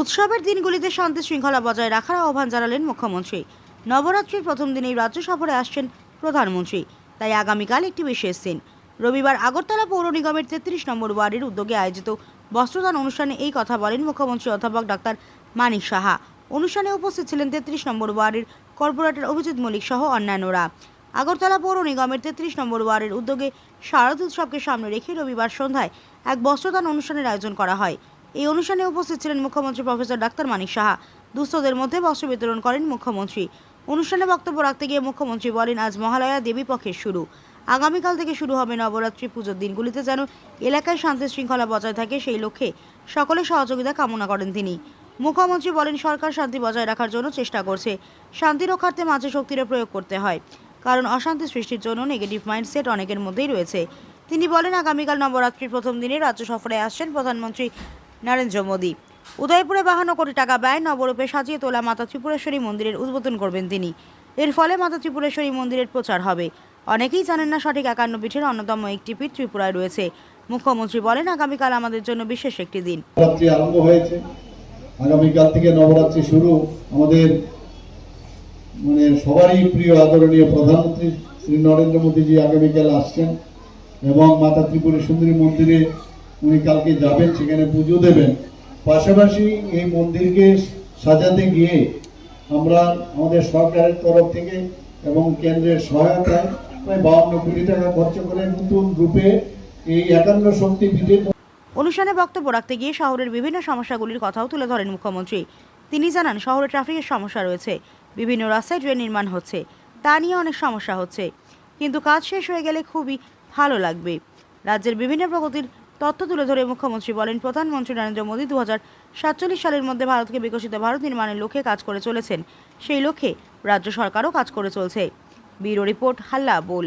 উৎসবের দিনগুলিতে শান্তি শৃঙ্খলা বজায় রাখার আহ্বান জানালেন মুখ্যমন্ত্রী। নবরাত্রির প্রথম দিনেই রাজ্য সফরে আসছেন প্রধানমন্ত্রী। তাই আগামীকাল একটি বিশেষ দিন। রবিবার আগরতলা পৌর নিগমের তেত্রিশ নম্বর ওয়ার্ডের উদ্যোগে আয়োজিত বস্ত্রদান অনুষ্ঠানে এই কথা বলেন মুখ্যমন্ত্রী অধ্যাপক ডাক্তার মানিক সাহা। অনুষ্ঠানে উপস্থিত ছিলেন তেত্রিশ নম্বর ওয়ার্ডের কর্পোরেটর অভিজিৎ মল্লিক সহ অন্যান্যরা। আগরতলা পৌর নিগমের তেত্রিশ নম্বর ওয়ার্ডের উদ্যোগে শারদ উৎসবকে সামনে রেখে রবিবার সন্ধ্যায় এক বস্ত্রদান অনুষ্ঠানের আয়োজন করা হয়। এই অনুষ্ঠানে উপস্থিত ছিলেন মুখ্যমন্ত্রী প্রফেসর ডাক্তার মানিক সাহা। দুস্থদের মধ্যে বস্ত্র বিতরণ করেন মুখ্যমন্ত্রী। অনুষ্ঠানে বক্তব্য রাখতে গিয়ে মুখ্যমন্ত্রী বলেন, আজ মহালয়া, দেবী পক্ষের শুরু। আগামীকাল থেকে শুরু হবে নবরাত্রি পুজোর দিনগুলিতে যেন এলাকায় শান্তি শৃঙ্খলা বজায় থাকে, সেই লক্ষ্যে সকলের সহযোগিতা কামনা করেন তিনি। মুখ্যমন্ত্রী বলেন, সরকার শান্তি বজায় রাখার জন্য চেষ্টা করছে। শান্তি রক্ষার্থে মাঝে শক্তিরও প্রয়োগ করতে হয়, কারণ অশান্তি সৃষ্টির জন্য নেগেটিভ মাইন্ডসেট অনেকের মধ্যেই রয়েছে। তিনি বলেন, আগামীকাল নবরাত্রির প্রথম দিনে রাজ্য সফরে আসছেন প্রধানমন্ত্রী নরেন্দ্র মোদী। উদয়পুরে বাহান্ন কোটি টাকা ব্যয়, নবরূপে সাজিয়ে তোলা মাতা ত্রিপুরেশ্বরী মন্দিরের উদ্বোধন করবেন তিনি। এর ফলে মাতা ত্রিপুরেশ্বরী মন্দিরের প্রচার হবে। অনেকেই জানেন না সঠিক একান্ন পীঠের অন্যতম একটি পীঠ ত্রিপুরায় রয়েছে। মুখ্যমন্ত্রী বলেন, আগামীকাল আমাদের জন্য বিশেষ একটি দিন। নবরাত্রি আরম্ভ হয়েছে। আগামীকাল থেকে নবরাত্রি শুরু আমাদের মানে সবারই প্রিয় আদরণীয় প্রধানমন্ত্রী শ্রী নরেন্দ্র মোদীজি আগামীকাল আসছেন এবং মাতা ত্রিপুরা সুন্দরী মন্দিরে উনি কালকে যাবেন, সেখানে পুজো দেবেন। পাশাপাশি এই মন্দিরকে সাজাতে গিয়ে আমরা আমাদের সরকারের তরফ থেকে এবং কেন্দ্রের সহায়তায় প্রায় বাউন্ন কোটি টাকা খরচ করে নতুন রূপে এই একান্ন শক্তি পীঠের অনুষ্ঠানে বক্তব্য রাখতে গিয়ে শহরের বিভিন্ন সমস্যাগুলির কথাও তুলে ধরেন মুখ্যমন্ত্রী। তিনি জানান, শহরে ট্রাফিকের সমস্যা রয়েছে, বিভিন্ন রাস্তায় ড্রেন নির্মাণ হচ্ছে, তা নিয়ে অনেক সমস্যা হচ্ছে। কিন্তু কাজ শেষ হয়ে গেলে খুবই ভালো লাগবে। রাজ্যের বিভিন্ন প্রগতির তথ্য তুলে ধরে মুখ্যমন্ত্রী বলেন, প্রধানমন্ত্রী নরেন্দ্র মোদী দু সালের মধ্যে ভারতকে বিকশিত ভারত নির্মাণের লক্ষ্যে কাজ করে চলেছেন। সেই লক্ষ্যে রাজ্য সরকারও কাজ করে চলছে। ব্যুরো রিপোর্ট হাল্লা বোল।